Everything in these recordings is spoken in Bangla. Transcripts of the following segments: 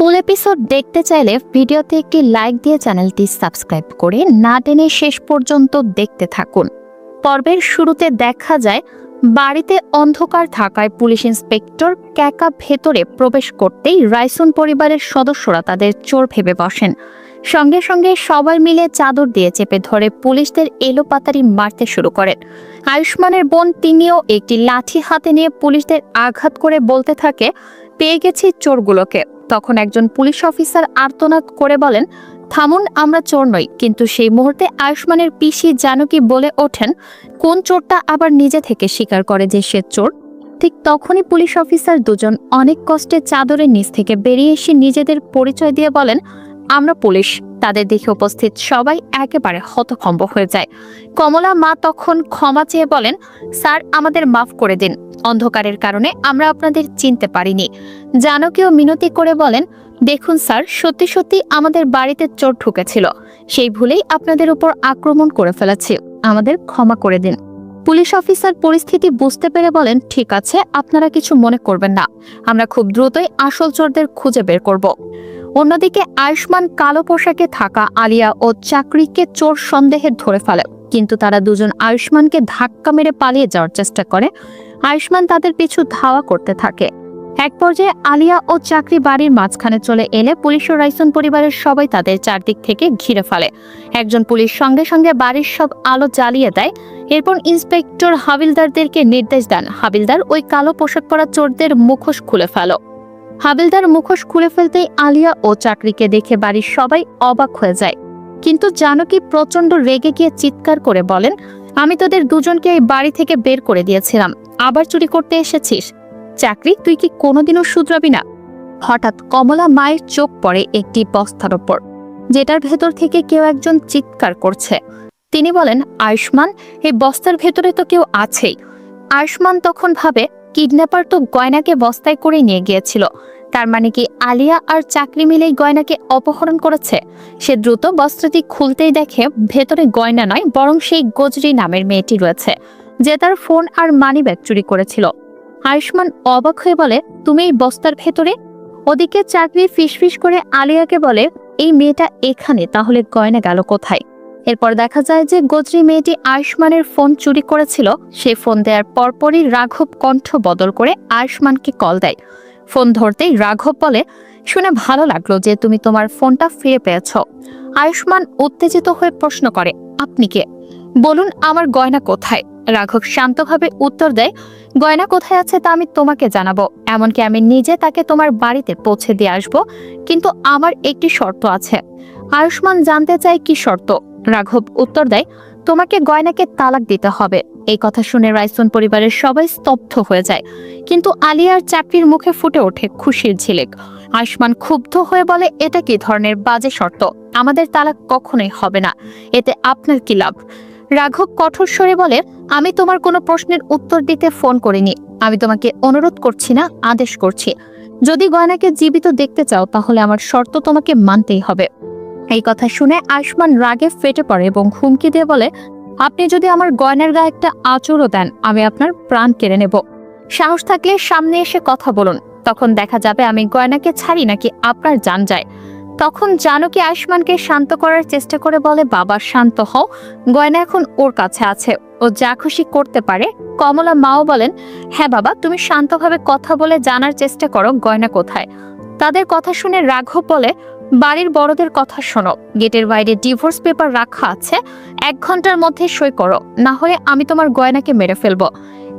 ফুল এপিসোড দেখতে চাইলে ভিডিওতে একটি লাইক দিয়ে চ্যানেলটি সাবস্ক্রাইব করে না টেনে শেষ পর্যন্ত দেখতে থাকুন। পর্বের শুরুতে দেখা যায়, বাড়িতে অন্ধকার থাকায় পুলিশ ইন্সপেক্টর ক্যাকা ভেতরে প্রবেশ করতেই রাইসুন পরিবারের সদস্যরা তাদের চোর ভেবে বসেন। সঙ্গে সঙ্গে সবাই মিলে চাদর দিয়ে চেপে ধরে পুলিশদের এলোপাতারি মারতে শুরু করেন। আয়ুষ্মানের বোন তিনিও একটি লাঠি হাতে নিয়ে পুলিশদের আঘাত করে বলতে থাকে, পেয়ে গেছি চোরগুলোকে। তখন একজন পুলিশ অফিসার আর্তনাদ করে বলেন, থামুন, আমরা চোর নই, কিন্তু সেই মুহূর্তে আয়ুষ্মানের পিসি জানকী বলে ওঠেন, কোন চোরটা আবার নিজে থেকে স্বীকার করে যে সে চোর? ঠিক তখনই পুলিশ অফিসার দুজন অনেক কষ্টে চাদরের নিচ থেকে বেরিয়ে এসে নিজেদের পরিচয় দিয়ে বলেন, আমরা পুলিশ তাদের দেখে উপস্থিত সবাই একেবারে হতভম্ব হয়ে যায়। কমলা মা তখন ক্ষমা চেয়ে বলেন, স্যার, আমাদের মাফ করে দিন। অন্ধকারের কারণে আমরা আপনাদের চিনতে পারিনি। জানকীয় মিনতি করে বলেন, দেখুন স্যার, সত্যি সত্যি আমাদের বাড়িতে চোর ঢুকেছিল। সেই ভুলেই আপনাদের উপর আক্রমণ করে ফেলেছে। আমাদের ক্ষমা করে দিন। পুলিশ অফিসার পরিস্থিতি বুঝতে পেরে বলেন, ঠিক আছে, আপনারা কিছু মনে করবেন না। আমরা খুব দ্রুতই আসল চোরদের খুঁজে বের করব। অন্যদিকে আয়ুষ্মান কালো পোশাকে থাকা আলিয়া ও চাকরিকে চোর সন্দেহে ধরে ফেলে। কিন্তু তারা দুজন আয়ুষ্মানকে ধাক্কা মেরে পালিয়ে যাওয়ার চেষ্টা করে। আয়ুষ্মান তাদের পিছু ধাওয়া করতে থাকে। এক পর্যায়ে আলিয়া ও চাকরি বাড়ির মাঝখানে চলে এলে পুলিশ ও রাইসন পরিবারের সবাই তাদের চারদিক থেকে ঘিরে ফেলে। একজন পুলিশ সঙ্গে সঙ্গে বাড়ির সব আলো জ্বালিয়ে দেয়। এরপর ইন্সপেক্টর হাবিলদারদেরকে নির্দেশ দেন। হাবিলদার ওই কালো পোশাক পরা চোরদের মুখোশ খুলে ফেলো। হাবিলদার মুখোশ খুলে ফেলতেই আলিয়া ও চাকরিকে দেখে বাড়ির সবাই অবাক হয়ে যায়। কিন্তু জানকী প্রচণ্ড রেগে গিয়ে চিৎকার করে বলেন, আমি তোদের দুজনকে এই বাড়ি থেকে বের করে দিয়েছিলাম। আবার চুরি করতে এসেছিস। চাকরি, তুই কি কোনোদিনও শুধরাবি না? হঠাৎ কমলা মায়ের চোখ পড়ে একটি বস্তার ওপর, যেটার ভেতর থেকে কেউ একজন চিৎকার করছে। তিনি বলেন, আয়ুষ্মান, এই বস্তার ভেতরে তো কেউ আছেই। আয়ুষ্মান তখন ভাবে কিডন্যাপার তো গয়নাকে বস্তায় করে নিয়ে গিয়েছিল। তার মানে কি আলিয়া আর চাকরি মিলেই গয়নাকে অপহরণ করেছে? সে দ্রুত বস্ত্রটি খুলতেই দেখে ভেতরে গয়না নয়, বরং সেই গজরি নামের মেয়েটি রয়েছে, যে তার ফোন আর মানি ব্যাগ চুরি করেছিল। আয়ুষ্মান অবাক হয়ে বলে, তুমি এই বস্তার ভেতরে? ওদিকে চাকরি ফিসফিস করে আলিয়াকে বলে, এই মেয়েটা এখানে, তাহলে গয়না গেল কোথায়? এরপর দেখা যায় যে গজরি মেয়েটি আয়ুষ্মানের ফোন চুরি করেছিল। সে ফোন দেওয়ার পরপরই রাঘব কণ্ঠ বদল করে আয়ুষ্মানকে কল দেয়। ফোন ধরতেই রাঘব বলে, শুনে ভালো লাগল যে তুমি তোমার ফোনটা ফিরে পেয়েছ। আয়ুষ্মান উত্তেজিত হয়ে প্রশ্ন করে, আপনি কে? বলুন, আমার গয়না কোথায়? রাঘব শান্তভাবে উত্তর দেয়, গয়না কোথায় আছে তা আমি তোমাকে জানাব। এমনকি আমি নিজে তাকে তোমার বাড়িতে পৌঁছে দিয়ে আসব। কিন্তু আমার একটি শর্ত আছে। আয়ুষ্মান জানতে চায় কি শর্ত? রাঘব উত্তর দেয়, তোমাকে গয়নাকে তালাক দিতে হবে। এই কথা শুনে রাইসন পরিবারের সবাই স্তব্ধ হয়ে যায়। কিন্তু আলিয়ার চাকরির মুখে ফুটে ওঠে খুশির ঝিলিক। আয়ুষ্মান ক্ষুব্ধ হয়ে বলে, এটা কি ধরনের বাজে শর্ত? আমাদের তালাক কখনোই হবে না। এতে আপনার কি লাভ? রাঘব কঠোর স্বরে বলে, আমি তোমার কোনো প্রশ্নের উত্তর দিতে ফোন করিনি। আমি তোমাকে অনুরোধ করছি না, আদেশ করছি। যদি গয়নাকে জীবিত দেখতে চাও, তাহলে আমার শর্ত তোমাকে মানতেই হবে। এই কথা শুনে আয়ুষ্মান রাগে ফেটে পড়ে এবং হুমকি দিয়ে বলে, আপনি যদি আমার গয়নার গায়ে একটা আচরও দেন, আমি আপনার প্রাণ কেড়ে নেব। সাহস থাকলে সামনে এসে কথা বলুন। তখন দেখা যাবে আমি গয়নাকে ছাড়ি নাকি আপনার জান যায়। তখন জানকী আয়ুষ্মানকে শান্ত করার চেষ্টা করে বলে, বাবা, শান্ত হও। গয়না এখন ওর কাছে আছে। ও যা খুশি করতে পারে। কমলা মাও বলেন হ্যাঁ বাবা, তুমি শান্তভাবে কথা বলে জানার চেষ্টা করো গয়না কোথায়? তাদের কথা শুনে রাঘব বলে বাড়ির বড়দের কথা শোনো। গেটের বাইরে ডিভোর্স পেপার রাখা আছে। এক ঘণ্টার মধ্যে সই করো। না হলে আমি তোমার গয়নাকে মেরে ফেলব।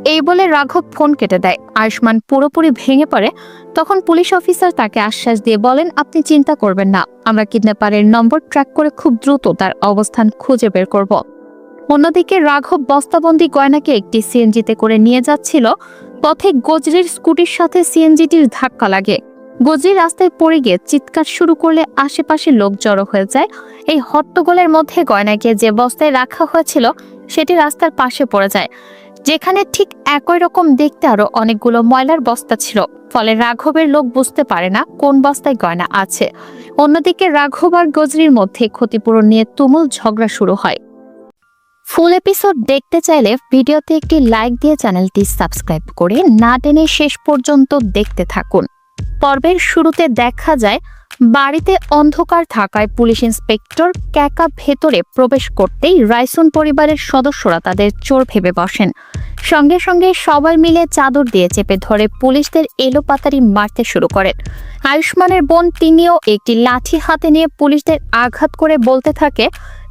এই বলে রাঘব ফোন কেটে দেয়। আয়ুষ্মান পুরোপুরি ভেঙে পড়ে। তখন পুলিশ অফিসার তাকে আশ্বাস দিয়ে বলেন, আপনি চিন্তা করবেন না। আমরা কিডন্যাপারের নম্বর ট্র্যাক করে খুব দ্রুত তার অবস্থান খুঁজে বের করব। অন্যদিকে রাঘব বস্তাবন্দি গয়নাকে একটি সিএনজিতে করে নিয়ে যাচ্ছিল। পথে গজরির স্কুটির সাথে সিএনজিটির ধাক্কা লাগে। গজরি রাস্তায় পড়ে গিয়ে চিৎকার শুরু করলে আশেপাশে লোক জড়ো হয়ে যায়। এই হট্টগোলের মধ্যে গয়নাকে যে বস্তায় রাখা হয়েছিল, সেটি রাস্তার পাশে পড়ে যায়। যেখানে ঠিক একই রকম দেখতে আরও অনেকগুলো ময়লার বস্তা ছিল। ফলে রাঘবের লোক বুঝতে পারে না কোন বস্তায় গয়না আছে। অন্যদিকে রাঘব আর গজরির মধ্যে ক্ষতিপূরণ নিয়ে তুমুল ঝগড়া শুরু হয়। ফুল এপিসোড দেখতে চাইলে ভিডিওতে একটি লাইক দিয়ে চ্যানেলটি সাবস্ক্রাইব করে না টেনে শেষ পর্যন্ত দেখতে থাকুন। পর্বের শুরুতে দেখা যায়, বাড়িতে অন্ধকার থাকায় পুলিশ ইন্সপেক্টর ক্যাকা ভেতরে প্রবেশ করতেই রাইসুন পরিবারের সদস্যরা তাদের চোর ভেবে বসেন। সঙ্গে সঙ্গে সবাই মিলে চাদর দিয়ে চেপে ধরে পুলিশদের এলোপাতারি মারতে শুরু করেন। আয়ুষ্মানের বোন তিনিও একটি লাঠি হাতে নিয়ে পুলিশদের আঘাত করে বলতে থাকে,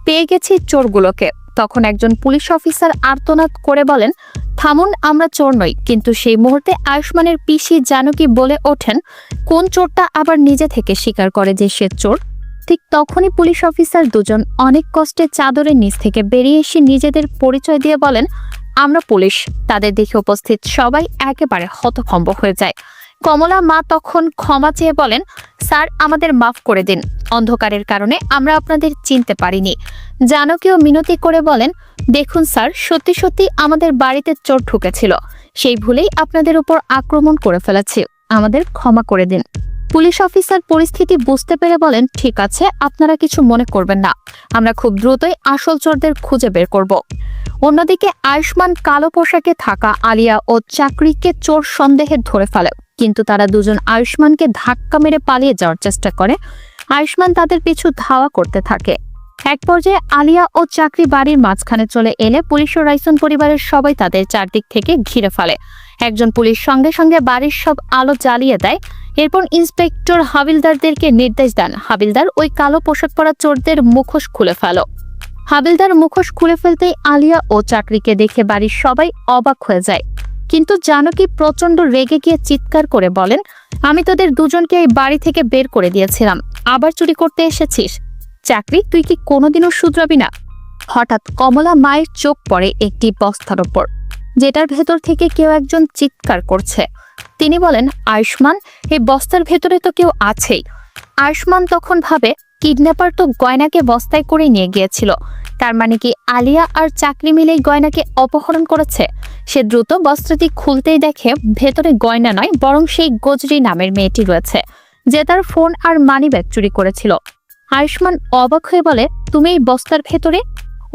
পেয়ে গেছি চোরগুলোকে। তখন একজন পুলিশ অফিসার আর্তনাদ করে বলেন, থামুন, আমরা চোর নই, কিন্তু সেই মুহূর্তে আয়ুষ্মানের পিসি জানকী বলে ওঠেন, কোন চোরটা আবার নিজে থেকে স্বীকার করে যে সে চোর? ঠিক তখনই পুলিশ অফিসার দুজন অনেক কষ্টে চাদরের নিচ থেকে বেরিয়ে এসে নিজেদের পরিচয় দিয়ে বলেন, আমরা পুলিশ, তাদের দেখে উপস্থিত সবাই একেবারে হতভম্ব হয়ে যায়। কমলা মা তখন ক্ষমা চেয়ে বলেন, স্যার, আমাদের মাফ করে দিন। অন্ধকারের কারণে আমরা আপনাদের চিনতে পারিনি। জানকীয় মিনতি করে বলেন, দেখুন স্যার, সত্যি সত্যি আমাদের বাড়িতে চোর ঢুকেছিল। সেই ভুলেই আপনাদের উপর আক্রমণ করে ফেলেছে। আমাদের ক্ষমা করে দিন। পুলিশ অফিসার পরিস্থিতি বুঝতে পেরে বলেন, ঠিক আছে, আপনারা কিছু মনে করবেন না। আমরা খুব দ্রুতই আসল চোরদের খুঁজে বের করব। অন্যদিকে আয়ুষ্মান কালো পোশাকে থাকা আলিয়া ও চাকরিকে চোর সন্দেহে ধরে ফেলে। কিন্তু তারা দুজন আয়ুষ্মানকে ধাক্কা মেরে পালিয়ে যাওয়ার চেষ্টা করে। আয়ুষ্মান তাদের পিছু ধাওয়া করতে থাকে। এক পর্যায়ে আলিয়া ও চাকরি বাড়ির মাঝখানে চলে এলে পুলিশ ও রাইসন পরিবারের সবাই তাদের চারদিক থেকে ঘিরে ফেলে। একজন পুলিশ সঙ্গে সঙ্গে বাড়ির সব আলো জ্বালিয়ে দেয়। এরপর ইন্সপেক্টর হাবিলদারদেরকে নির্দেশ দেন, হাবিলদার, ওই কালো পোশাক পরা চোরদের মুখোশ খুলে ফেলো। হাবিলদার মুখোশ খুলে ফেলতেই আলিয়া ও চাকরিকে দেখে বাড়ির সবাই অবাক হয়ে যায়। কিন্তু জানকী প্রচণ্ড রেগে গিয়ে চিৎকার করে বলেন, আমি তোদের দুজনকে এই বাড়ি থেকে বের করে দিয়েছিলাম। আবার চুরি করতে এসেছিস। চাকরি, তুই কি কোনোদিনও শুধরাবি না? হঠাৎ কমলা মায়ের চোখ পড়ে একটি বস্তার ওপর, যেটার ভেতর থেকে কেউ একজন চিৎকার করছে। তিনি বলেন, আয়ুষ্মান, এই বস্তার ভেতরে তো কেউ আছেই। আয়ুষ্মান তখন ভাবে, কিডন্যাপার তো গয়নাকে বস্তায় করে নিয়ে গিয়েছিল। তার মানে কি আলিয়া আর চাকরি মিলেই গয়নাকে অপহরণ করেছে? সে দ্রুত বস্ত্রটি খুলতেই দেখে ভেতরে গয়না নয়, বরং সেই গজরি নামের মেয়েটি রয়েছে, যে তার ফোন আর মানি ব্যাগ চুরি করেছিল। আয়ুষ্মান অবাক হয়ে বলে, তুমি এই বস্তার ভেতরে?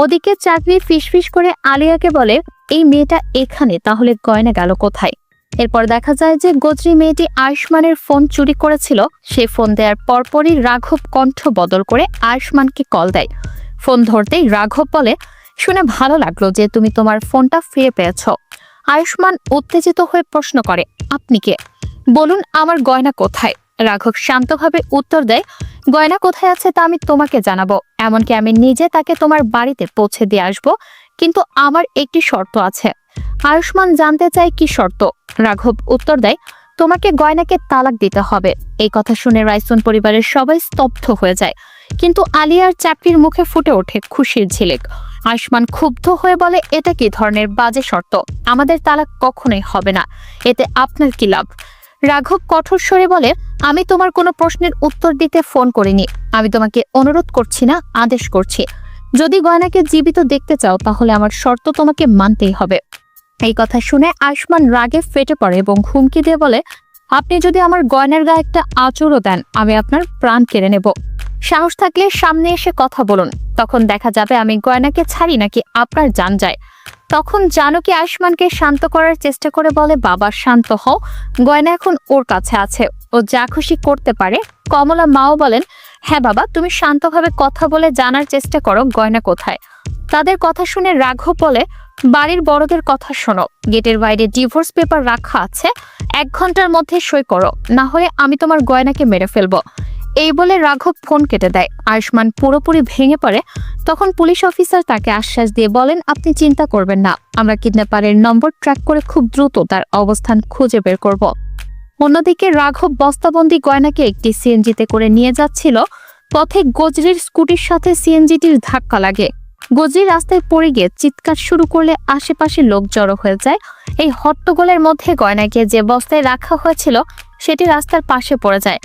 ওদিকে চাকরি ফিসফিস করে আলিয়াকে বলে, এই মেয়েটা এখানে, তাহলে গয়না গেল কোথায়? এরপর দেখা যায় যে গজরি মেয়েটি আয়ুষ্মানের ফোন চুরি করেছিল। সে ফোন দেওয়ার পরপরই রাঘব কণ্ঠ বদল করে আয়ুষ্মানকে কল দেয়। ফোন ধরতেই রাঘব বলে, শুনে ভালো লাগল যে তুমি তোমার ফোনটা ফিরে পেয়েছ। আয়ুষ্মান উত্তেজিত হয়ে প্রশ্ন করে, আপনি কে? বলুন, আমার গয়না কোথায়? রাঘব শান্তভাবে উত্তর দেয়, গয়না কোথায় আছে তা আমি তোমাকে জানাব। এমনকি আমি নিজে তাকে তোমার বাড়িতে পৌঁছে দিয়ে আসব, কিন্তু আমার একটি শর্ত আছে। আয়ুষ্মান জানতে চায় কি শর্ত? রাঘব উত্তর দেয়, তোমাকে গয়নাকে তালাক দিতে হবে। এই কথা শুনে রাইসন পরিবারের সবাই স্তব্ধ হয়ে যায়। কিন্তু আলিয়ার চাকরির মুখে ফুটে ওঠে খুশির ঝিলিক। আয়ুষ্মান ক্ষুব্ধ হয়ে বলে, এটা কি ধরনের বাজে শর্ত? আমাদের তালাক কখনোই হবে না। এতে আপনার কি লাভ? রাঘব কঠোর স্বরে বলে, আমি তোমার কোনো প্রশ্নের উত্তর দিতে ফোন করিনি। আমি তোমাকে অনুরোধ করছি না, আদেশ করছি। যদি গয়নাকে জীবিত দেখতে চাও, তাহলে আমার শর্ত তোমাকে মানতেই হবে। এই কথা শুনে আয়ুষ্মান রাগে ফেটে পড়ে এবং হুমকি দিয়ে বলে, আপনি যদি আমার গয়নার গায়ে একটা আচরও দেন, আমি আপনার প্রাণ কেড়ে নেব। সাহস থাকলে সামনে এসে কথা বলুন। তখন দেখা যাবে আমি গয়নাকে ছাড়ি নাকি আপনার জান যায়। তখন জানকী আয়ুষ্মানকে শান্ত করার চেষ্টা করে বলে, বাবা, শান্ত হও। গয়না এখন ওর কাছে আছে। ও যা খুশি করতে পারে। কমলা মাও বলেন হ্যাঁ বাবা, তুমি শান্তভাবে কথা বলে জানার চেষ্টা করো গয়না কোথায়। তাদের কথা শুনে রাঘব বলে, বাড়ির বড়দের কথা শোনো। গেটের বাইরে ডিভোর্স পেপার রাখা আছে। এক ঘণ্টার মধ্যে সই করো। না হলে আমি তোমার গয়নাকে মেরে ফেলব। এই বলে রাঘব ফোন কেটে দেয়। আয়ুষ্মান পুরোপুরি ভেঙে পড়ে, তখন পুলিশ অফিসার তাকে আশ্বাস দিয়ে বলেন, আপনি চিন্তা করবেন না, আমরা কিডন্যাপারের নম্বর ট্র্যাক করে খুব দ্রুত তার অবস্থান খুঁজে বের করব। অন্যদিকে রাঘব বস্তাবন্দি গয়নাকে একটি সিএনজিতে করে নিয়ে যাচ্ছিল। পথে গজরির স্কুটির সাথে সিএনজিটির ধাক্কা লাগে। গজরি রাস্তায় পড়ে গিয়ে চিৎকার শুরু করলে আশেপাশে লোক জড়ো হয়ে যায়। এই হট্টগোলের মধ্যে গয়নাকে যে বস্তায় রাখা হয়েছিল, সেটি রাস্তার পাশে পড়ে যায়।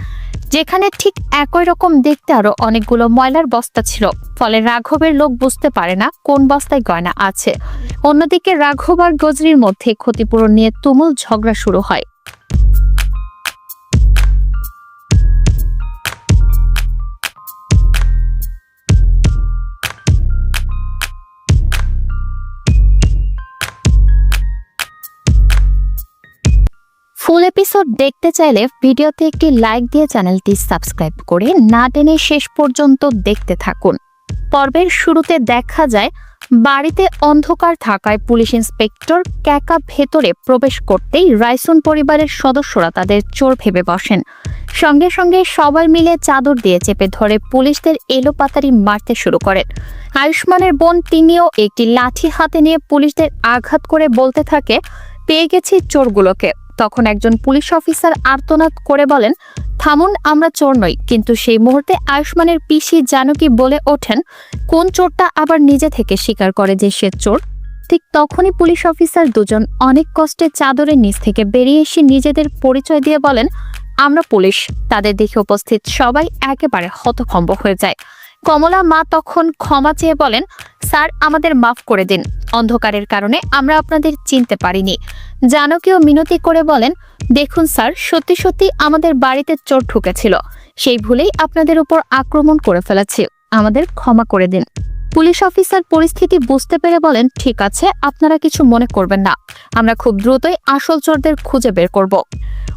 যেখানে ঠিক একই রকম দেখতে আরও অনেকগুলো ময়লার বস্তা ছিল। ফলে রাঘবের লোক বুঝতে পারে না কোন বস্তায় গয়না আছে। অন্যদিকে রাঘব আর গজরির মধ্যে ক্ষতিপূরণ নিয়ে তুমুল ঝগড়া শুরু হয়। ফুল এপিসোড দেখতে চাইলে ভিডিওতে একটি লাইক দিয়ে চ্যানেলটি সাবস্ক্রাইব করে না টেনে শেষ পর্যন্ত দেখতে থাকুন। পর্বের শুরুতে দেখা যায়, বাড়িতে অন্ধকার থাকায় পুলিশ ইন্সপেক্টর ক্যাকা ভেতরে প্রবেশ করতেই রাইসুন পরিবারের সদস্যরা তাদের চোর ভেবে বসেন। সঙ্গে সঙ্গে সবাই মিলে চাদর দিয়ে চেপে ধরে পুলিশদের এলোপাতারি মারতে শুরু করেন। আয়ুষ্মানের বোন তিনিও একটি লাঠি হাতে নিয়ে পুলিশদের আঘাত করে বলতে থাকে, পেয়ে গেছি চোরগুলোকে। তখন একজন পুলিশ অফিসার আর্তনাদ করে বলেন, থামুন, আমরা চোর নই, কিন্তু সেই মুহূর্তে আয়ুষ্মানের পিসি জানকী বলে ওঠেন, কোন চোরটা আবার নিজে থেকে স্বীকার করে যে সে চোর? ঠিক তখনই পুলিশ অফিসার দুজন অনেক কষ্টে চাদরের নিচ থেকে বেরিয়ে এসে নিজেদের পরিচয় দিয়ে বলেন, আমরা পুলিশ, তাদের দেখে উপস্থিত সবাই একেবারে হতভম্ব হয়ে যায়। কমলা মা তখন ক্ষমা চেয়ে বলেন, স্যার, আমাদের মাফ করে দিন। অন্ধকারের কারণে আমরা আপনাদের চিনতে পারিনি। জানকীয় মিনতি করে বলেন, দেখুন স্যার, সত্যি সত্যি আমাদের বাড়িতে চোর ঢুকেছিল। সেই ভুলেই আপনাদের উপর আক্রমণ করে ফেলেছি। আমাদের ক্ষমা করে দিন। পুলিশ অফিসার পরিস্থিতি বুঝতে পেরে বলেন, ঠিক আছে, আপনারা কিছু মনে করবেন না। আমরা খুব দ্রুতই আসল চোরদের খুঁজে বের করব।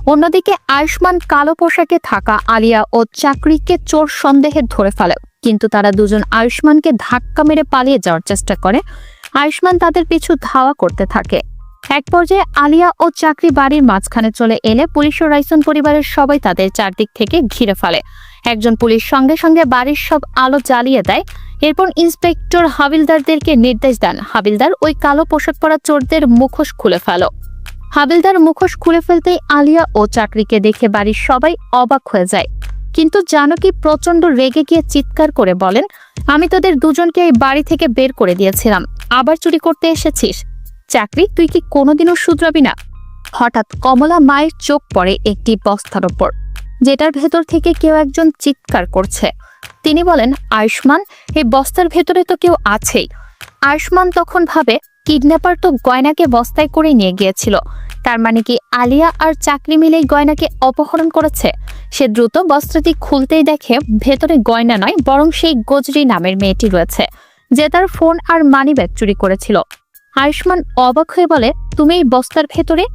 অন্যদিকে আয়ুষ্মান কালো পোশাকে থাকা আলিয়া ও চাকরিকে চোর সন্দেহে ধরে ফেলে। কিন্তু তারা দুজন আয়ুষ্মানকে ধাক্কা মেরে পালিয়ে যাওয়ার চেষ্টা করে। আয়ুষ্মান তাদের পিছু ধাওয়া করতে থাকে। এক পর্যায়ে আলিয়া ও চাকরি বাড়ির মাঝখানে চলে এলে পুলিশ ও রাইসন পরিবারের সবাই তাদের চারদিক থেকে ঘিরে ফেলে। একজন পুলিশ সঙ্গে সঙ্গে বাড়ির সব আলো জ্বালিয়ে দেয়। এরপর ইন্সপেক্টর হাবিলদারদেরকে নির্দেশ দেন, হাবিলদার, ওই কালো পোশাক পরা চোরদের মুখোশ খুলে ফেলো। হাবিলদার মুখোশ খুলে ফেলতেই আলিয়া ও চাকরিকে দেখে বাড়ির সবাই অবাক হয়ে যায়। কিন্তু জানকী প্রচণ্ড রেগে গিয়ে চিৎকার করে বলেন, আমি তোদের দুজনকে এই বাড়ি থেকে বের করে দিয়েছিলাম। আবার চুরি করতে এসেছিস। চাকরি, তুই কি কোনোদিনও শুধরাবি না? হঠাৎ কমলা মায়ের চোখ পড়ে একটি বস্তার ওপর যেটার ভেতর থেকে কেউ একজন চিৎকার করছে। তিনি বলেন, আয়ুষ্মান, এই বস্তার ভেতরে তো কেউ আছেই। আয়ুষ্মান তখন ভাবে, কিডন্যাপার তো গয়নাকে বস্তায় করে নিয়ে গিয়েছিল। তার মানে কি আলিয়া আর চাকরি মিলেই গয়নাকে অপহরণ করেছে? সে দ্রুত বস্ত্রটি খুলতেই দেখে ভেতরে গয়না নয়, বরং সেই গজরি নামের মেয়েটি রয়েছে, যে তার ফোন আর মানি ব্যাগ চুরি করেছিল। আয়ুষ্মান অবাক হয়ে বলে, তুমি এই বস্তার ভেতরে?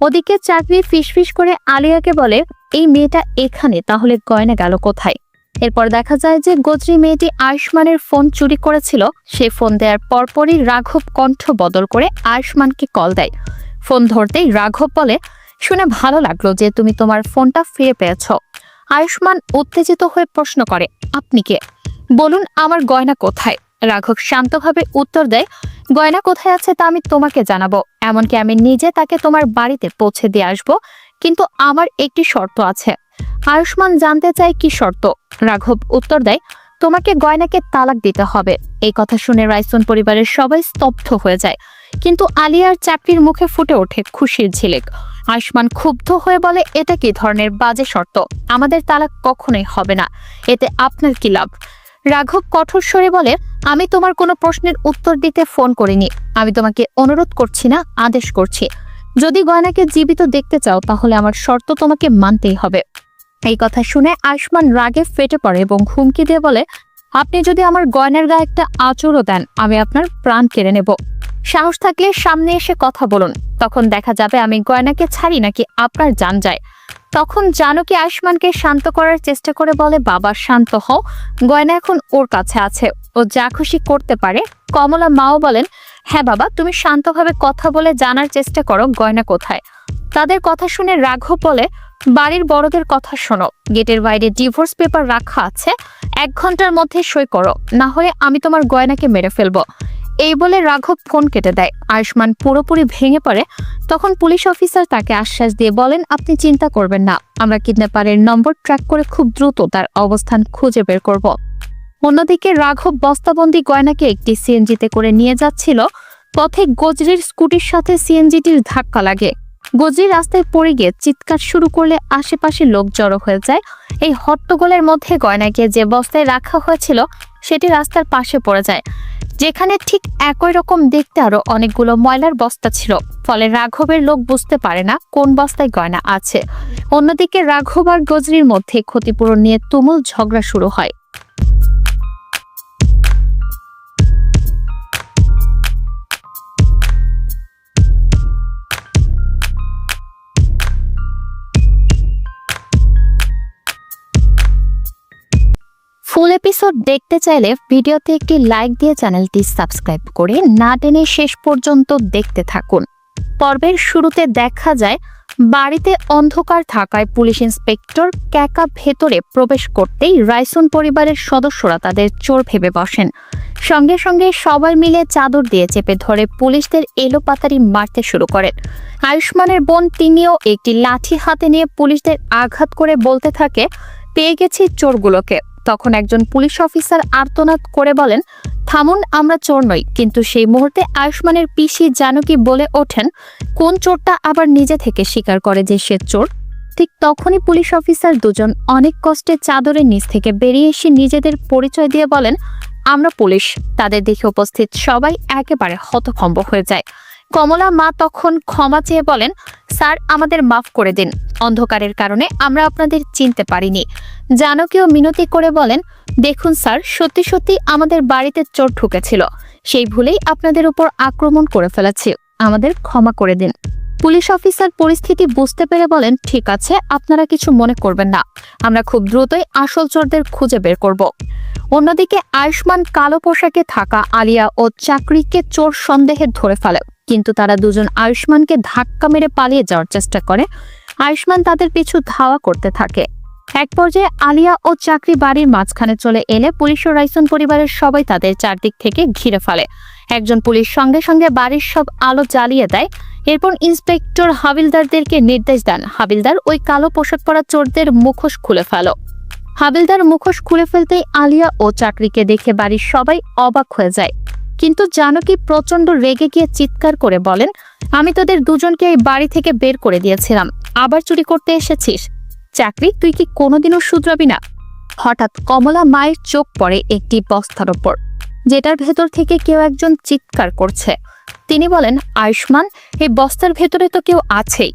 ওদিকে চাকরি ফিসফিস করে আলিয়াকে বলে, এই মেয়েটা এখানে, তাহলে গয়না গেল কোথায়? এরপর দেখা যায় যে গজরি মেয়েটি আয়ুষ্মানের ফোন চুরি করেছিল, সে ফোন দেওয়ার পরপরই রাঘব কণ্ঠ বদল করে আয়ুষ্মানকে কল দেয়। ফোন ধরতেই রাঘব বলে, শুনে ভালো লাগল যে তুমি তোমার ফোনটা ফিরে পেয়েছ। আয়ুষ্মান উত্তেজিত হয়ে প্রশ্ন করে, আপনি কে? বলুন, আমার গয়না কোথায়? রাঘব শান্তভাবে উত্তর দেয়, গয়না কোথায় আছে তা আমি তোমাকে জানাব। এমনকি আমি নিজে তাকে তোমার বাড়িতে পৌঁছে দিয়ে আসব। কিন্তু আমার একটি শর্ত আছে। আয়ুষ্মান জানতে চায় কি শর্ত? রাঘব উত্তর দেয়, তোমাকে গয়নাকে তালাক দিতে হবে। এই কথা শুনে রাইসন পরিবারের সবাই স্তব্ধ হয়ে যায়। কিন্তু আলিয়ার চাকরির মুখে ফুটে ওঠে খুশির ঝিলিক। আয়ুষ্মান ক্ষুব্ধ হয়ে বলে, এটা কি ধরনের বাজে শর্ত? আমাদের তালাক কখনোই হবে না। এতে আপনার কি লাভ? রাঘব কঠোর স্বরে বলে, আমি তোমার কোনো প্রশ্নের উত্তর দিতে ফোন করিনি। আমি তোমাকে অনুরোধ করছি না, আদেশ করছি। যদি গয়নাকে জীবিত দেখতে চাও, তাহলে আমার শর্ত তোমাকে মানতেই হবে এই কথা শুনে আয়ুষ্মান রাগে ফেটে পড়ে এবং হুমকি দিয়ে বলে, আপনি যদি আমার গয়নার গায়ে একটা আচরও দেন, আমি আপনার প্রাণ কেড়ে নেব। সাহস থাকলে সামনে এসে কথা বলুন। তখন দেখা যাবে আমি গয়নাকে ছাড়ি নাকি আপনার যান যায়। তখন জানকী আয়ুষ্মানকে শান্ত করার চেষ্টা করে বলে, বাবা, শান্ত হও। গয়না এখন ওর কাছে আছে। ও যা খুশি করতে পারে। কমলা মাও বলেন হ্যাঁ বাবা, তুমি শান্তভাবে কথা বলে জানার চেষ্টা করো গয়না কোথায়? তাদের কথা শুনে রাঘব বলে, বাড়ির বড়দের কথা শোনো। গেটের বাইরে ডিভোর্স পেপার রাখা আছে। এক ঘণ্টার মধ্যে সই করো। না হলে আমি তোমার গয়নাকে মেরে ফেলব। এই বলে রাঘব ফোন কেটে দেয়। আয়ুষ্মান পুরোপুরি ভেঙে পড়ে। তখন পুলিশ অফিসার তাকে আশ্বাস দিয়ে বলেন, আপনি চিন্তা করবেন না। আমরা কিডন্যাপারের নম্বর ট্র্যাক করে খুব দ্রুত তার অবস্থান খুঁজে বের করব। অন্যদিকে রাঘব বস্তাবন্দি গয়নাকে একটি সিএনজিতে করে নিয়ে যাচ্ছিল। পথে গজরির স্কুটির সাথে সিএনজিটির ধাক্কা লাগে। গজরি রাস্তায় পড়ে গিয়ে চিৎকার শুরু করলে আশেপাশে লোক জড়ো হয়ে যায়। এই হট্টগোলের মধ্যে গয়নাকে যে বস্তায় রাখা হয়েছিল, সেটি রাস্তার পাশে পড়ে যায়। যেখানে ঠিক একই রকম দেখতে আরও অনেকগুলো ময়লার বস্তা ছিল। ফলে রাঘবের লোক বুঝতে পারে না কোন বস্তায় গয়না আছে। অন্যদিকে রাঘব আর গজরির মধ্যে ক্ষতিপূরণ নিয়ে তুমুল ঝগড়া শুরু হয়। ফুল এপিসোড দেখতে চাইলে ভিডিওতে একটি লাইক দিয়ে চ্যানেলটি সাবস্ক্রাইব করে না টেনে শেষ পর্যন্ত দেখতে থাকুন। পর্বের শুরুতে দেখা যায়, বাড়িতে অন্ধকার থাকায় পুলিশ ইন্সপেক্টর ক্যাকা ভেতরে প্রবেশ করতেই রাইসুন পরিবারের সদস্যরা তাদের চোর ভেবে বসেন। সঙ্গে সঙ্গে সবাই মিলে চাদর দিয়ে চেপে ধরে পুলিশদের এলোপাতারি মারতে শুরু করেন। আয়ুষ্মানের বোন তিনিও একটি লাঠি হাতে নিয়ে পুলিশদের আঘাত করে বলতে থাকে, পেয়ে গেছি চোরগুলোকে। তখন একজন পুলিশ অফিসার আর্তনাদ করে বলেন, থামুন, আমরা চোর নই, কিন্তু সেই মুহূর্তে আয়ুষ্মানের পিসি জানকী বলে ওঠেন, কোন চোরটা আবার নিজে থেকে স্বীকার করে যে সে চোর? ঠিক তখনই পুলিশ অফিসার দুজন অনেক কষ্টে চাদরের নিচ থেকে বেরিয়ে এসে নিজেদের পরিচয় দিয়ে বলেন, আমরা পুলিশ, তাদের দেখে উপস্থিত সবাই একেবারে হতভম্ব হয়ে যায়। কমলা মা তখন ক্ষমা চেয়ে বলেন, স্যার, আমাদের মাফ করে দিন। অন্ধকারের কারণে আমরা আপনাদের চিনতে পারিনি। জানকীয় মিনতি করে বলেন, দেখুন স্যার, সত্যি সত্যি আমাদের বাড়িতে চোর ঢুকেছিল। সেই ভুলেই আপনাদের উপর আক্রমণ করে ফেলেছি। আমাদের ক্ষমা করে দিন। পুলিশ অফিসার পরিস্থিতি বুঝতে পেরে বলেন, ঠিক আছে, আপনারা কিছু মনে করবেন না। আমরা খুব দ্রুতই আসল চোরদের খুঁজে বের করব। অন্যদিকে আয়ুষ্মান কালো পোশাকে থাকা আলিয়া ও চাকরিকে চোর সন্দেহে ধরে ফেলে। কিন্তু তারা দুজন আয়ুষ্মানকে ধাক্কা মেরে পালিয়ে যাওয়ার চেষ্টা করে। আয়ুষ্মান তাদের পিছু ধাওয়া করতে থাকে। এক পর্যায়ে আলিয়া ও চাকরি বাড়ির মাঝখানে চলে এলে পুলিশ ও রাইসন পরিবারের সবাই তাদের চারদিক থেকে ঘিরে ফেলে। একজন পুলিশ সঙ্গে সঙ্গে বাড়ির সব আলো জ্বালিয়ে দেয়। এরপর ইন্সপেক্টর হাবিলদারদেরকে নির্দেশ দেন। হাবিলদার ওই কালো পোশাক পরা চোরদের মুখোশ খুলে ফেলো। হাবিলদার মুখোশ খুলে ফেলতেই আলিয়া ও চাকরিকে দেখে বাড়ির সবাই অবাক হয়ে যায়। কিন্তু জানকী প্রচণ্ড রেগে গিয়ে চিৎকার করে বলেন, আমি তোদের দুজনকে এই বাড়ি থেকে বের করে দিয়েছিলাম। আবার চুরি করতে এসেছিস। চাকরি, তুই কি কোনোদিনও শুধরাবি না? হঠাৎ কমলা মায়ের চোখ পড়ে একটি বস্তার ওপর, যেটার ভেতর থেকে কেউ একজন চিৎকার করছে। তিনি বলেন, আয়ুষ্মান, এই বস্তার ভেতরে তো কেউ আছেই।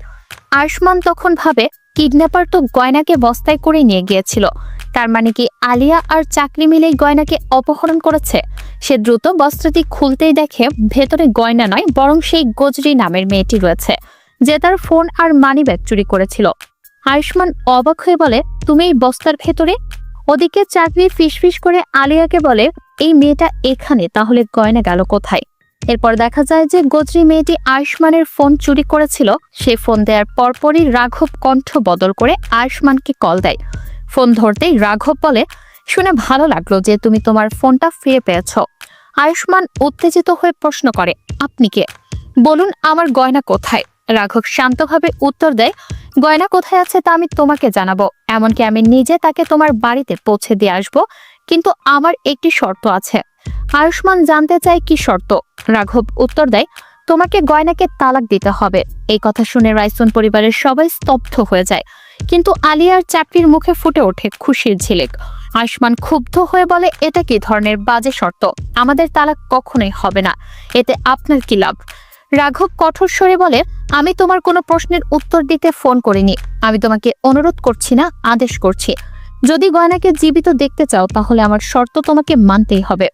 আয়ুষ্মান তখন ভাবে, কিডন্যাপার তো গয়নাকে বস্তায় করে নিয়ে গিয়েছিল। তার মানে কি আলিয়া আর চাকরি মিলেই গয়নাকে অপহরণ করেছে? সে দ্রুত বস্ত্রটি খুলতেই দেখে ভেতরে গয়না নয়, বরং সেই গজরি নামের মেয়েটি রয়েছে, যে তার ফোন আর মানি ব্যাগ চুরি করেছিল। আয়ুষ্মান অবাক হয়ে বলে, তুমি এই বস্তার ভেতরে? ওদিকে চাকরি ফিসফিস করে আলিয়াকে বলে, এই মেয়েটা এখানে, তাহলে গয়না গেল কোথায়? এরপর দেখা যায় যে গজরি মেয়েটি আয়ুষ্মানের ফোন চুরি করেছিল। সে ফোন দেওয়ার পরপরই রাঘব কণ্ঠ বদল করে আয়ুষ্মানকে কল দেয়। ফোন ধরতেই রাঘব বলে, শুনে ভালো লাগল যে তুমি তোমার ফোনটা ফিরে পেয়েছ। আয়ুষ্মান উত্তেজিত হয়ে প্রশ্ন করে, আপনি কে? বলুন, আমার গয়না কোথায়? রাঘব শান্তভাবে উত্তর দেয়, গয়না কোথায় আছে তা আমি তোমাকে জানাব। এমনকি আমি নিজে তাকে তোমার বাড়িতে পৌঁছে দিয়ে আসব, কিন্তু আমার একটি শর্ত আছে। আয়ুষ্মান জানতে চায় কি শর্ত? রাঘব উত্তর দেয়, তোমাকে গয়নাকে তালাক দিতে হবে। এই কথা শুনে রাইসন পরিবারের সবাই স্তব্ধ হয়ে যায়। কিন্তু আলিয়ার চাকরির মুখে ফুটে ওঠে খুশির ঝিলিক। আয়ুষ্মান ক্ষুব্ধ হয়ে বলে, এটা কি ধরনের বাজে শর্ত? আমাদের তালাক কখনোই হবে না। এতে আপনার কি লাভ? রাঘব কঠোর স্বরে বলে, আমি তোমার কোনো প্রশ্নের উত্তর দিতে ফোন করিনি। আমি তোমাকে অনুরোধ করছি না, আদেশ করছি। যদি গয়নাকে জীবিত দেখতে চাও, তাহলে আমার শর্ত তোমাকে মানতেই হবে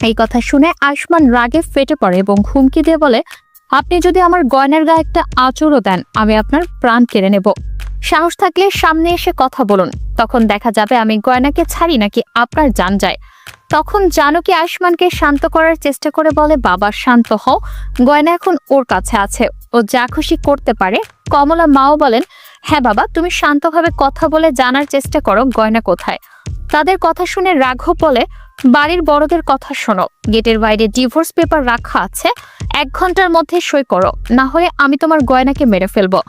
এই কথা শুনে আয়ুষ্মান রাগে ফেটে পড়ে এবং হুমকি দিয়ে বলে, আপনি যদি আমার গয়নার গায়ে একটা আচরও দেন, আমি আপনার প্রাণ কেড়ে নেব। সাহস থাকলে সামনে এসে কথা বলুন। তখন দেখা যাবে আমি গয়নাকে ছাড়ি নাকি আপনার জান যায়। তখন জানকী আয়ুষ্মানকে শান্ত করার চেষ্টা করে বলে, বাবা, শান্ত হও। গয়না এখন ওর কাছে আছে। ও যা খুশি করতে পারে। কমলা মাও বলেন হ্যাঁ বাবা, তুমি শান্তভাবে কথা বলে জানার চেষ্টা করো গয়না কোথায়? তাদের কথা শুনে রাঘব বলে, বাড়ির বড়দের কথা শোনো। গেটের বাইরে ডিভোর্স পেপার রাখা আছে। এক ঘণ্টার মধ্যে সই করো। না হলে আমি তোমার গয়নাকে মেরে ফেলব।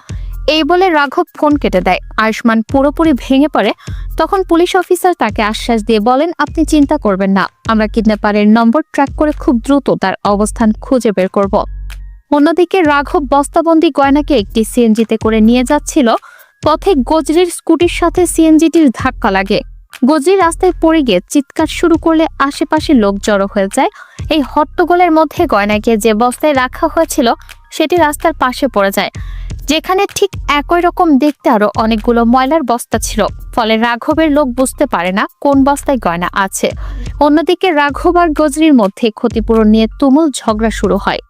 এই বলে রাঘব ফোন কেটে দেয়। আয়ুষ্মান পুরোপুরি ভেঙে পড়ে। তখন পুলিশ অফিসার তাকে আশ্বাস দিয়ে বলেন, আপনি চিন্তা করবেন না। আমরা কিডন্যাপারের নম্বর ট্র্যাক করে খুব দ্রুত তার অবস্থান খুঁজে বের করব। অন্যদিকে রাঘব বস্তাবন্দি গয়নাকে একটি সিএনজিতে করে নিয়ে যাচ্ছিল। পথে গজরির স্কুটির সাথে সিএনজিটির ধাক্কা লাগে। গজরি রাস্তায় পড়ে গিয়ে চিৎকার শুরু করলে আশেপাশে লোক জড়ো হয়ে যায়। এই হট্টগোলের মধ্যে গয়নাকে যে বস্তায় রাখা হয়েছিল সেটি রাস্তার পাশে পড়ে যায়। যেখানে ঠিক একই রকম দেখতে আরও অনেকগুলো ময়লার বস্তা ছিল। ফলে রাঘবের লোক বুঝতে পারে না কোন বস্তায় গয়না আছে। অন্যদিকে রাঘব আর গজরির মধ্যে ক্ষতিপূরণ নিয়ে তুমুল ঝগড়া শুরু হয়।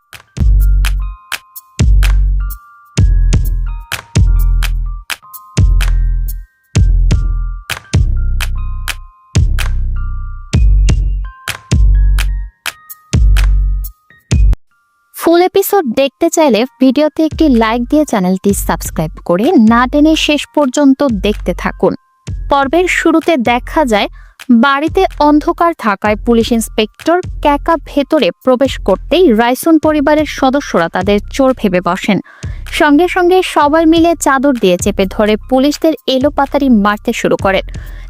ফুল এপিসোড দেখতে চাইলে ভিডিওতে একটি লাইক দিয়ে চ্যানেলটি সাবস্ক্রাইব করে না টেনে শেষ পর্যন্ত দেখতে থাকুন। পর্বের শুরুতে দেখা যায়, বাড়িতে অন্ধকার থাকায় পুলিশ ইন্সপেক্টর ক্যাকা ভেতরে প্রবেশ করতেই রাইসন পরিবারের সদস্যরা তাদের চোর ভেবে বসেন। সঙ্গে সঙ্গে সবাই মিলে চাদর দিয়ে চেপে ধরে পুলিশদের এলোপাতারি মারতে শুরু করেন।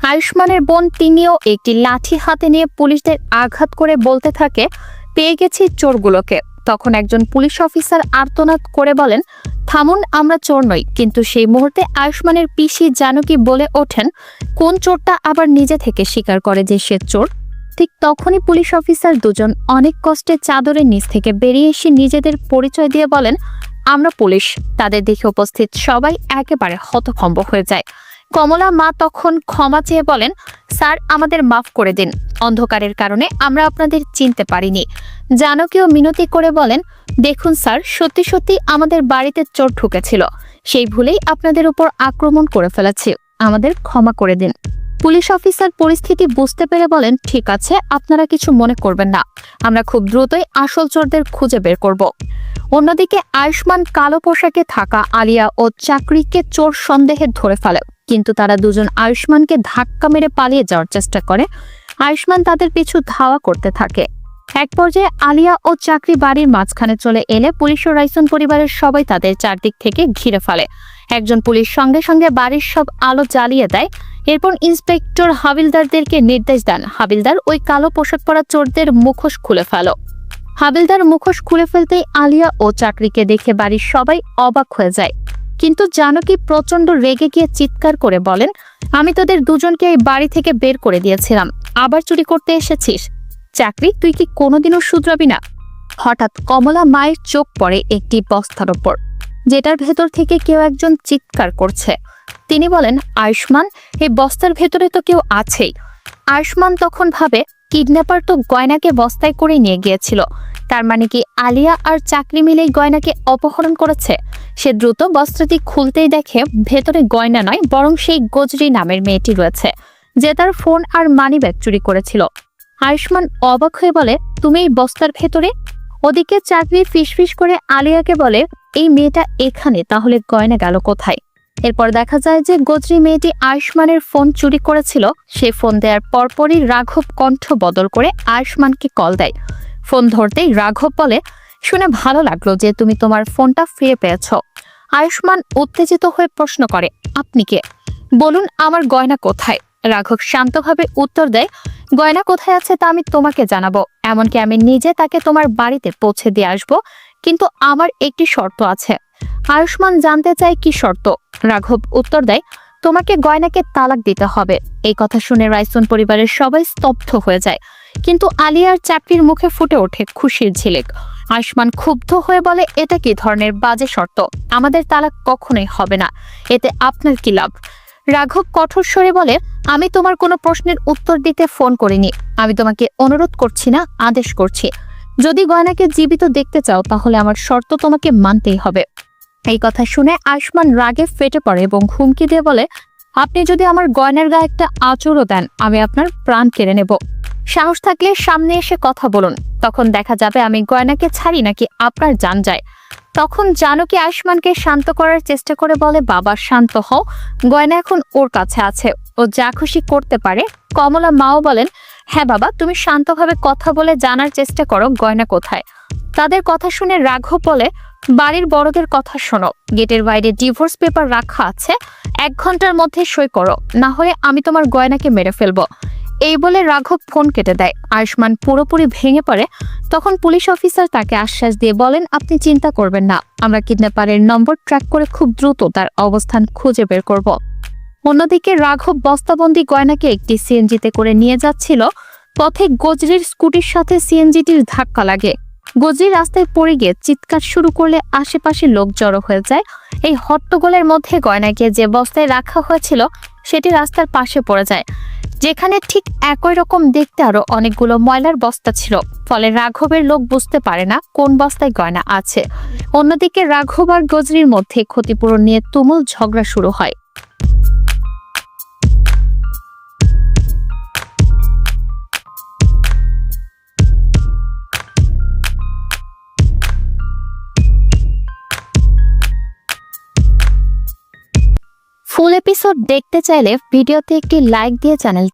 আয়ুষ্মানের বোন তিনিও একটি লাঠি হাতে নিয়ে পুলিশদের আঘাত করে বলতে থাকে, পেয়ে গেছি চোরগুলোকে। তখন একজন পুলিশ অফিসার আর্তনাদ করে বলেন, থামুন, আমরা চোর নই, কিন্তু সেই মুহূর্তে আয়ুষ্মানের পিসি জানকী বলে ওঠেন, কোন চোরটা আবার নিজে থেকে স্বীকার করে যে সে চোর? ঠিক তখনই পুলিশ অফিসার দুজন অনেক কষ্টে চাদরের নিচ থেকে বেরিয়ে এসে নিজেদের পরিচয় দিয়ে বলেন, আমরা পুলিশ, তাদের দেখে উপস্থিত সবাই একেবারে হতভম্ব হয়ে যায়। কমলা মা তখন ক্ষমা চেয়ে বলেন, স্যার, আমাদের মাফ করে দিন। অন্ধকারের কারণে আমরা আপনাদের চিনতে পারিনি। জানকীয় মিনতি করে বলেন, দেখুন স্যার, সত্যি সত্যি আমাদের বাড়িতে চোর ঢুকেছিল। সেই ভুলেই আপনাদের উপর আক্রমণ করে ফেলেছি। আমাদের ক্ষমা করে দিন। পুলিশ অফিসার পরিস্থিতি বুঝতে পেরে বলেন, ঠিক আছে, আপনারা কিছু মনে করবেন না। আমরা খুব দ্রুতই আসল চোরদের খুঁজে বের করব। অন্যদিকে আয়ুষ্মান কালো পোশাকে থাকা আলিয়া ও চাকরিকে চোর সন্দেহে ধরে ফেলে। কিন্তু তারা দুজন আয়ুষ্মানকে ধাক্কা মেরে পালিয়ে যাওয়ার চেষ্টা করে। আয়ুষ্মান তাদের পিছু ধাওয়া করতে থাকে। এক পর্যায়ে আলিয়া ও চাকরি বাড়ির মাঝখানে চলে এলে পুলিশ ও রাইসন পরিবারের সবাই তাদের চারদিক থেকে ঘিরে ফেলে। একজন পুলিশ সঙ্গে সঙ্গে বাড়ির সব আলো জ্বালিয়ে দেয়। এরপর ইন্সপেক্টর হাবিলদারদেরকে নির্দেশ দেন। হাবিলদার ওই কালো পোশাক পরা চোরদের মুখোশ খুলে ফেলো। হাবিলদার মুখোশ খুলে ফেলতেই আলিয়া ও চাকরিকে দেখে বাড়ির সবাই অবাক হয়ে যায়। কিন্তু জানকী প্রচণ্ড রেগে গিয়ে চিৎকার করে বলেন, আমি তোদের দুজনকে এই বাড়ি থেকে বের করে দিয়েছিলাম, আবার চুরি করতে এসেছিস। চাকরি, তুই কি কোনোদিনও শুধরাবি না? হঠাৎ কমলা মায়ের চোখ পড়ে একটি বস্তার ওপর, যেটার ভেতর থেকে কেউ একজন চিৎকার করছে। তিনি বলেন, আয়ুষ্মান, এই বস্তার ভেতরে তো কেউ আছেই। আয়ুষ্মান তখন ভাবে, কিডন্যাপার তো গয়নাকে বস্তায় করে নিয়ে গিয়েছিল। তার মানে কি আলিয়া আর চাকরি মিলেই গয়নাকে অপহরণ করেছে? সে দ্রুত বস্ত্রটি খুলতেই দেখে ভেতরে গয়না নয়, বরং সেই গজরি নামের মেয়েটি রয়েছে, যে তার ফোন আর মানি ব্যাগ চুরি করেছিল। আয়ুষ্মান অবাক হয়ে বলে, তুমি এই বস্তার ভেতরে? ওদিকে চাকরি ফিসফিস করে আলিয়াকে বলে, এই মেয়েটা এখানে, তাহলে গয়না গেল কোথায়? এরপর দেখা যায় যে গজরি মেয়েটি আয়ুষ্মানের ফোন চুরি করেছিল। সে ফোন দেওয়ার পরপরই রাঘব কণ্ঠ বদল করে আয়ুষ্মানকে কল দেয়। ফোন ধরতেই রাঘব বলে, শুনে ভালো লাগল যে তুমি তোমার ফোনটা ফিরে পেয়েছ। আয়ুষ্মান উত্তেজিত হয়ে প্রশ্ন করে, আপনি কে? বলুন, আমার গয়না কোথায়? রাঘব শান্তভাবে উত্তর দেয়, গয়না কোথায় আছে তা আমি তোমাকে জানাব, এমনকি আমি নিজে তাকে তোমার বাড়িতে পৌঁছে দিয়ে আসব, কিন্তু আমার একটি শর্ত আছে। আয়ুষ্মান জানতে চায় কি শর্ত। রাঘব উত্তর দেয়, তোমাকে গয়নাকে তালাক দিতে হবে। এই কথা শুনে রাইসন পরিবারের সবাই স্তব্ধ হয়ে যায়। কিন্তু আলিয়ার চাকরির মুখে ফুটে ওঠে খুশির ঝিলিক। আয়ুষ্মান ক্ষুব্ধ হয়ে বলে, এটা কি ধরনের বাজে শর্ত? আমাদের তালাক কখনোই হবে না। এতে আপনার কি লাভ? রাঘব কঠোর স্বরে বলে, আমি তোমার কোনো প্রশ্নের উত্তর দিতে ফোন করিনি। আমি তোমাকে অনুরোধ করছি না, আদেশ করছি। যদি গয়নাকে জীবিত দেখতে চাও, তাহলে আমার শর্ত তোমাকে মানতেই হবে। এই কথা শুনে আয়ুষ্মান রাগে ফেটে পড়ে এবং হুমকি দিয়ে বলে, আপনি যদি আমার গয়নার গায়ে একটা আচরও দেন, আমি আপনার প্রাণ কেড়ে নেব। সাহস থাকলে সামনে এসে কথা বলুন। তখন দেখা যাবে আমি গয়নাকে ছাড়ি নাকি আপনার যান যায়। তখন জানকী আয়ুষ্মানকে শান্ত করার চেষ্টা করে বলে, বাবা, শান্ত হও। গয়না এখন ওর কাছে আছে। ও যা খুশি করতে পারে। কমলা মাও বলেন হ্যাঁ বাবা, তুমি শান্তভাবে কথা বলে জানার চেষ্টা করো গয়না কোথায়। তাদের কথা শুনে রাঘব বলে, বাড়ির বড়দের কথা শোনো। গেটের বাইরে ডিভোর্স পেপার রাখা আছে। এক ঘণ্টার মধ্যে সই করো। না হলে আমি তোমার গয়নাকে মেরে ফেলব। এই বলে রাঘব ফোন কেটে দেয়। আয়ুষ্মান পুরোপুরি ভেঙে পড়ে। তখন পুলিশ অফিসার তাকে আশ্বাস দিয়ে বলেন, আপনি চিন্তা করবেন না। আমরা কিডন্যাপারের নম্বর ট্র্যাক করে খুব দ্রুত তার অবস্থান খুঁজে বের করব। অন্যদিকে রাঘব বস্তাবন্দি গয়নাকে একটি সিএনজিতে করে নিয়ে যাচ্ছিল। পথে গজরির স্কুটির সাথে সিএনজিটির ধাক্কা লাগে। গজরি রাস্তায় পড়ে গিয়ে চিৎকার শুরু করলে আশেপাশে লোক জড়ো হয়ে যায়। এই হট্টগোলের মধ্যে গয়নাকে যে বস্তায় রাখা হয়েছিল, সেটি রাস্তার পাশে পড়ে যায়। যেখানে ঠিক একই রকম দেখতে আরও অনেকগুলো ময়লার বস্তা ছিল। ফলে রাঘবের লোক বুঝতে পারে না কোন বস্তায় গয়না আছে। অন্যদিকে রাঘব আর গজরির মধ্যে ক্ষতিপূরণ নিয়ে তুমুল ঝগড়া শুরু হয়। ফুল এপিসোড দেখতে চাইলে ভিডিওতে একটি লাইক দিয়ে চ্যানেল